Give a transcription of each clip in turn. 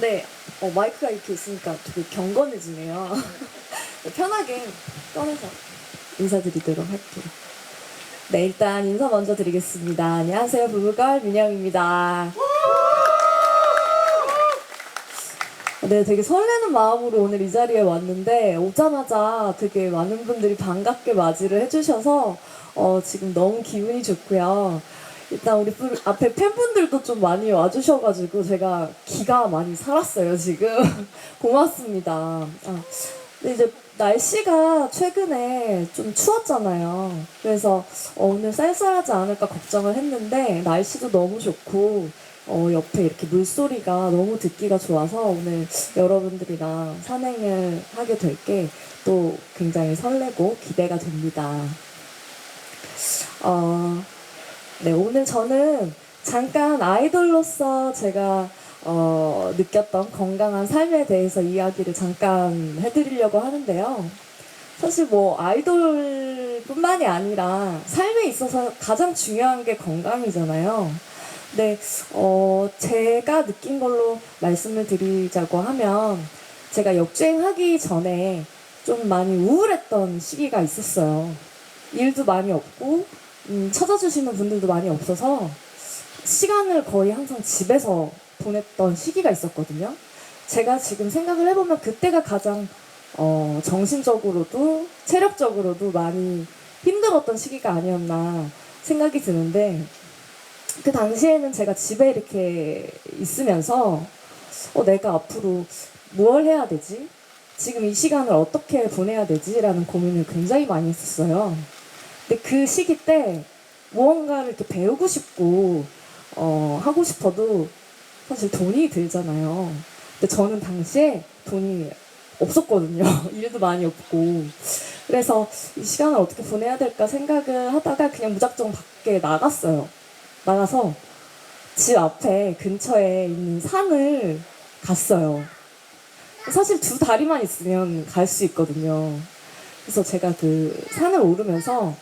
네, 어, 마이크가 이렇게 있으니까 되게 경건해지네요. 편하게 꺼내서 인사드리도록 할게요. 네, 일단 인사 먼저 드리겠습니다. 안녕하세요, 부부걸 민영입니다. 네, 되게 설레는 마음으로 오늘 이 자리에 왔는데 오자마자 되게 많은 분들이 반갑게 맞이를 해주셔서 어, 지금 너무 기분이 좋고요. 일단 우리 분- 앞에 팬분들도 좀 많이 와주셔가지고 제가 기가 많이 살았어요 지금 고맙습니다. 아, 근데 이제 날씨가 최근에 좀 추웠잖아요. 그래서 어, 오늘 쌀쌀하지 않을까 걱정을 했는데 날씨도 너무 좋고 어, 옆에 이렇게 물소리가 너무 듣기가 좋아서 오늘 여러분들이랑 산행을 하게 될 게 또 굉장히 설레고 기대가 됩니다. 어, 네, 오늘 저는 잠깐 아이돌로서 제가 어, 느꼈던 건강한 삶에 대해서 이야기를 잠깐 해드리려고 하는데요. 사실 뭐 아이돌뿐만이 아니라 삶에 있어서 가장 중요한 게 건강이잖아요. 근데 어, 제가 느낀 걸로 말씀을 드리자고 하면 제가 역주행하기 전에 좀 많이 우울했던 시기가 있었어요. 일도 많이 없고 음, 찾아주시는 분들도 많이 없어서 시간을 거의 항상 집에서 보냈던 시기가 있었거든요. 제가 지금 생각을 해보면 그때가 가장 어, 정신적으로도 체력적으로도 많이 힘들었던 시기가 아니었나 생각이 드는데 그 당시에는 제가 집에 이렇게 있으면서 어, 내가 앞으로 뭘 해야 되지? 지금 이 시간을 어떻게 보내야 되지? 라는 고민을 굉장히 많이 했었어요. 근데 그 시기 때 무언가를 이렇게 배우고 싶고 어, 하고 싶어도 사실 돈이 들잖아요. 근데 저는 당시에 돈이 없었거든요. 일도 많이 없고. 그래서 이 시간을 어떻게 보내야 될까 생각을 하다가 그냥 무작정 밖에 나갔어요. 나가서 집 앞에 근처에 있는 산을 갔어요. 사실 두 다리만 있으면 갈 수 있거든요. 그래서 제가 그 산을 오르면서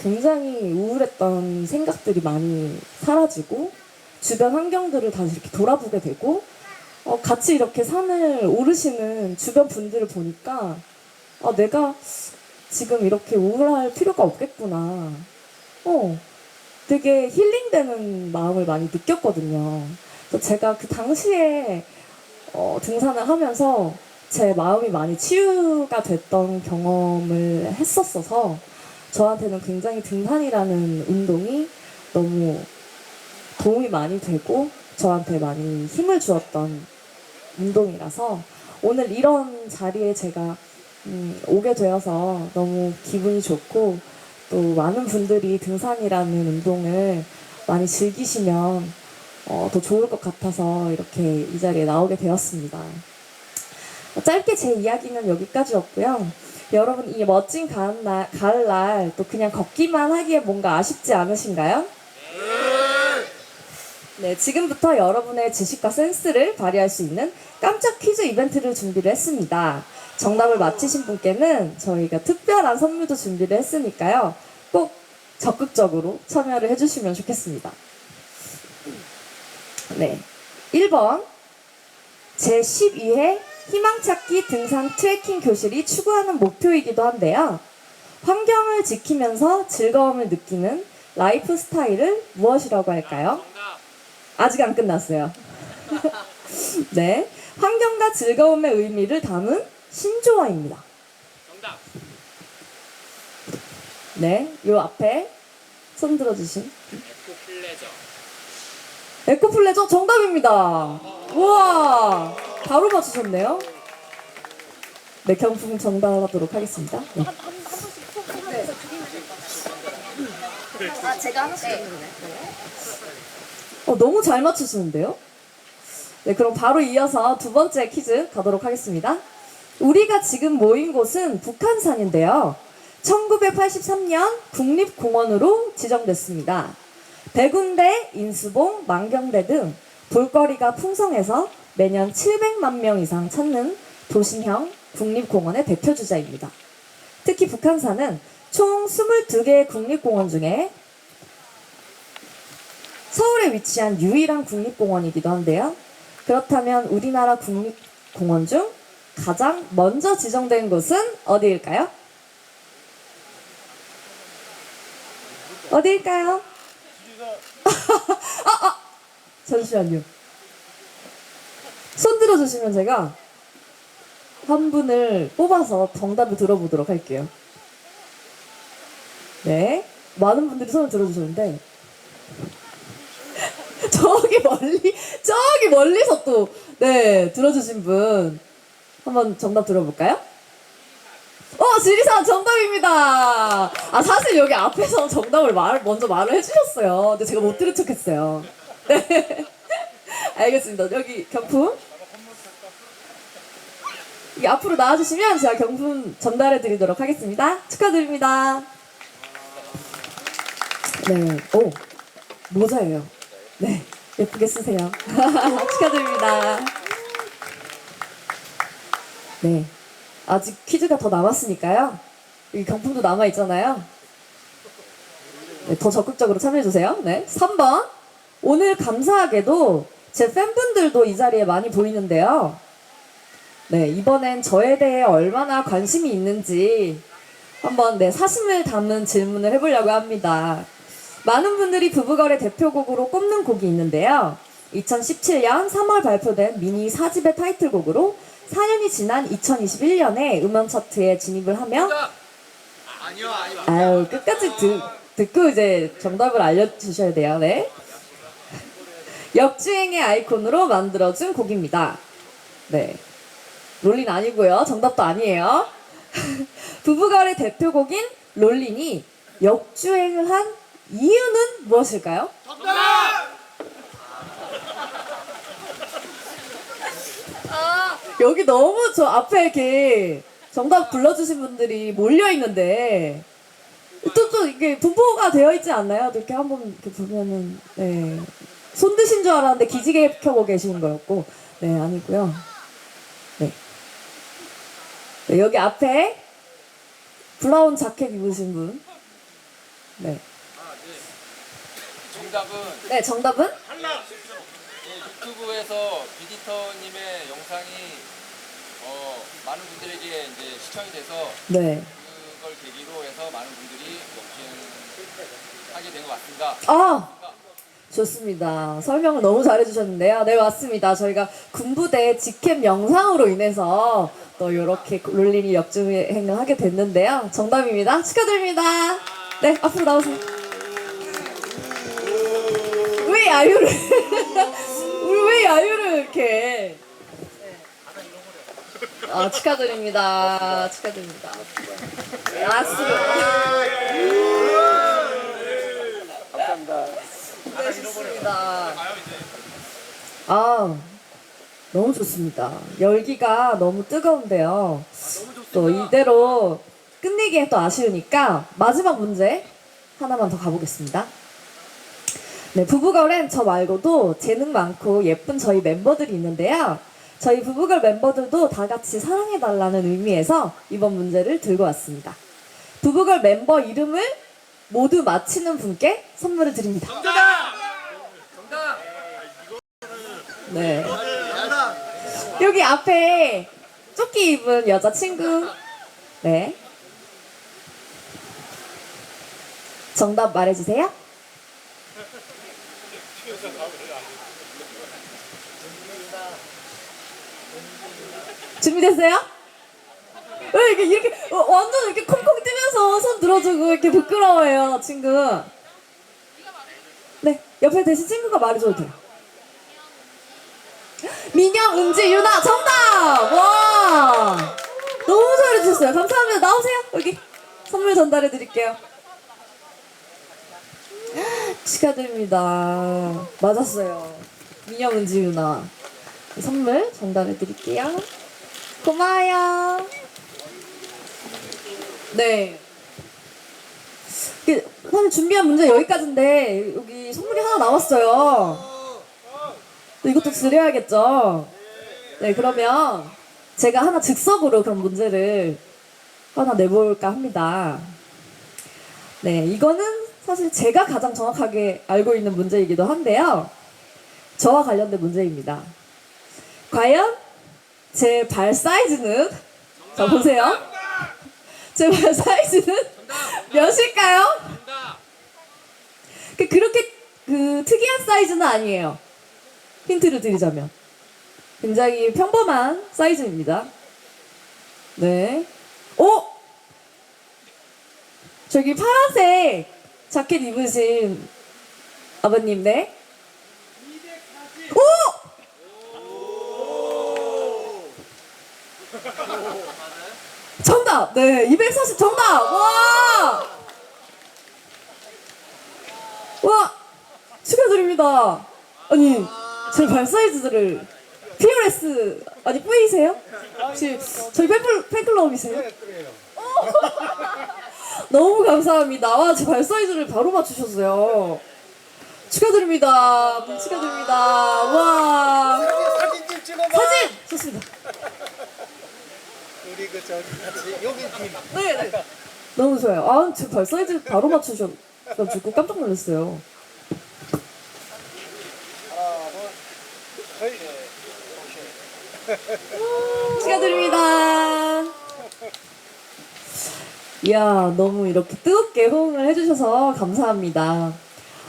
굉장히 우울했던 생각들이 많이 사라지고 주변 환경들을 다시 이렇게 돌아보게 되고 어, 같이 이렇게 산을 오르시는 주변 분들을 보니까 어, 내가 지금 이렇게 우울할 필요가 없겠구나. 어, 되게 힐링되는 마음을 많이 느꼈거든요. 그래서 제가 그 당시에 어, 등산을 하면서 제 마음이 많이 치유가 됐던 경험을 했었어서 저한테는 굉장히 등산이라는 운동이 너무 도움이 많이 되고 저한테 많이 힘을 주었던 운동이라서 오늘 이런 자리에 제가 음, 오게 되어서 너무 기분이 좋고 또 많은 분들이 등산이라는 운동을 많이 즐기시면 어, 더 좋을 것 같아서 이렇게 이 자리에 나오게 되었습니다. 어, 짧게 제 이야기는 여기까지였고요. 여러분 이 멋진 가을날, 가을날 또 그냥 걷기만 하기에 뭔가 아쉽지 않으신가요? 네, 지금부터 여러분의 지식과 센스를 발휘할 수 있는 깜짝 퀴즈 이벤트를 준비를 했습니다. 정답을 맞히신 분께는 저희가 특별한 선물도 준비를 했으니까요. 꼭 적극적으로 참여를 해주시면 좋겠습니다. 네. 1번. 제12회 희망찾기 등산 트레킹 교실이 추구하는 목표이기도 한데요. 환경을 지키면서 즐거움을 느끼는 라이프 스타일을 무엇이라고 할까요? 아직 안 끝났어요. 네. 환경과 즐거움의 의미를 담은 신조어입니다. 정답. 네. 요 앞에 손 들어주신 에코 플레저. 에코플레저 정답입니다. 우와. 바로 맞추셨네요. 네, 경품 정답하도록 하겠습니다. 네. 아, 제가 하나씩 네. 어, 너무 잘 맞추시는데요? 네, 그럼 바로 이어서 두 번째 퀴즈 가도록 하겠습니다. 우리가 지금 모인 곳은 북한산인데요. 1983년 국립공원으로 지정됐습니다. 백운대, 인수봉, 만경대 등 볼거리가 풍성해서 매년 700만 명 이상 찾는 도심형 국립공원의 대표 주자입니다. 특히 북한산은 총 22개의 국립공원 중에 서울에 위치한 유일한 국립공원이기도 한데요. 그렇다면 우리나라 국립공원 중 가장 먼저 지정된 곳은 어디일까요? 어디일까요? 아, 아, 잠시만요. 손 들어주시면 제가 한 분을 뽑아서 정답을 들어보도록 할게요. 네. 많은 분들이 손을 들어주셨는데, 저기 멀리, 저기 멀리서 또, 네, 들어주신 분. 한번 정답 들어볼까요? 어, 지리산 정답입니다. 아, 사실 여기 앞에서 정답을 말, 먼저 말을 해주셨어요. 근데 제가 못 들은 척 했어요. 네. 알겠습니다. 여기 경품. 이 앞으로 나와주시면 제가 경품 전달해 드리도록 하겠습니다. 축하드립니다. 네, 오, 모자예요. 네, 예쁘게 쓰세요. 축하드립니다. 네, 아직 퀴즈가 더 남았으니까요. 이 경품도 남아 있잖아요. 네, 더 적극적으로 참여해 주세요. 네, 3번. 오늘 감사하게도 제 팬분들도 이 자리에 많이 보이는데요. 네, 이번엔 저에 대해 얼마나 관심이 있는지 한번 네, 사심을 담은 질문을 해보려고 합니다. 많은 분들이 부부거래 대표곡으로 꼽는 곡이 있는데요. 2017년 3월 발표된 미니 4집의 타이틀곡으로 4년이 지난 2021년에 음원 차트에 진입을 하며 정답. 아니요 아니요. 아유 끝까지 듣, 듣고 이제 정답을 알려주셔야 돼요. 네. 역주행의 아이콘으로 만들어준 곡입니다. 네. 롤린 아니고요. 정답도 아니에요. 부부간의 대표곡인 롤린이 역주행을 한 이유는 무엇일까요? 여기 너무 저 앞에 이렇게 정답 불러주신 분들이 몰려 있는데 또 또 이게 분포가 되어 있지 않나요? 이렇게 한번 이렇게 보면은 네. 손 드신 줄 알았는데 기지개 켜고 계시는 거였고 네 아니고요. 네. 네, 여기 앞에 브라운 자켓 입으신 분. 네. 정답은 네 정답은 예, 유튜브에서 비디터님의 영상이 어, 많은 분들에게 이제 시청이 돼서 네. 그걸 계기로 해서 많은 분들이 역주행하게 된 것 같습니다. 아 좋습니다. 설명을 너무 잘해주셨는데요. 네 맞습니다. 저희가 군부대 직캠 영상으로 인해서 또 이렇게 롤린이 역주행을 하게 됐는데요. 정답입니다. 축하드립니다. 네 앞으로 나오세요. 왜 야유를 우리 왜 야유를 이렇게 아 축하드립니다. 축하드립니다. 맞습니다. 네, 좋습니다. 아, 너무 좋습니다. 열기가 너무 뜨거운데요. 또 이대로 끝내기에 또 아쉬우니까 마지막 문제 하나만 더 가보겠습니다. 네, 부부걸엔 저 말고도 재능 많고 예쁜 저희 멤버들이 있는데요. 저희 부부걸 멤버들도 다 같이 사랑해달라는 의미에서 이번 문제를 들고 왔습니다. 부부걸 멤버 이름을 모두 맞히는 분께 선물을 드립니다. 정답. 정답. 네. 여기 앞에 조끼 입은 여자친구. 네. 정답 말해주세요. 준비됐어요? 왜 이렇게 이렇게 어, 완전 이렇게 콩콩 뛰면서 손 들어주고 이렇게 부끄러워해요 친구. 네 옆에 대신 친구가 말해줘도 돼요. 민영, 은지, 유나 정답! 와! 너무 잘해주셨어요. 감사합니다. 나오세요. 여기 선물 전달해 드릴게요. 축하드립니다. 맞았어요. 은지, 유나. 선물 전달해 드릴게요. 고마워요. 네. 그, 사실 준비한 문제 여기까지인데 여기 선물이 하나 남았어요. 또 이것도 드려야겠죠. 네, 그러면 제가 하나 즉석으로 그런 문제를 하나 내볼까 합니다. 네, 이거는 사실 제가 가장 정확하게 알고 있는 문제이기도 한데요. 저와 관련된 문제입니다. 과연 제 발 사이즈는 자 보세요. 제 발 사이즈는 몇일까요? 그 그렇게 그 특이한 사이즈는 아니에요. 힌트를 드리자면 굉장히 평범한 사이즈입니다. 네. 오! 저기 파란색 자켓 입으신 아버님, 네? 오! 정답! 네, 240 정답! 와! 와! 축하드립니다. 아니, 제발 사이즈들을 POS 아니 뿌이세요? 혹시 저희 팬클, 팬클럽이세요? 너무 감사합니다. 와, 제발 사이즈를 바로 맞추셨어요. 축하드립니다. 축하드립니다. 와. 사진 좀 찍어봐. 사진! 좋습니다. 우리 그 저기 같이 여기 팀. 네, 네. 너무 좋아요. 아, 제발 사이즈 바로 맞추셔가지고 깜짝 놀랐어요. 하나, 둘, 셋. 축하드립니다. 이야, 너무 이렇게 뜨겁게 호응을 해주셔서 감사합니다.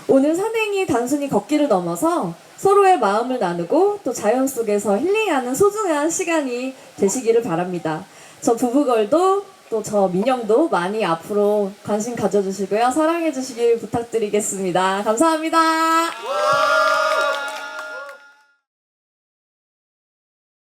오늘 산행이 단순히 걷기를 넘어서 서로의 마음을 나누고 또 자연 속에서 힐링하는 소중한 시간이 되시기를 바랍니다. 저 부부걸도 또 저 민영도 많이 앞으로 관심 가져주시고요. 사랑해주시길 부탁드리겠습니다. 감사합니다.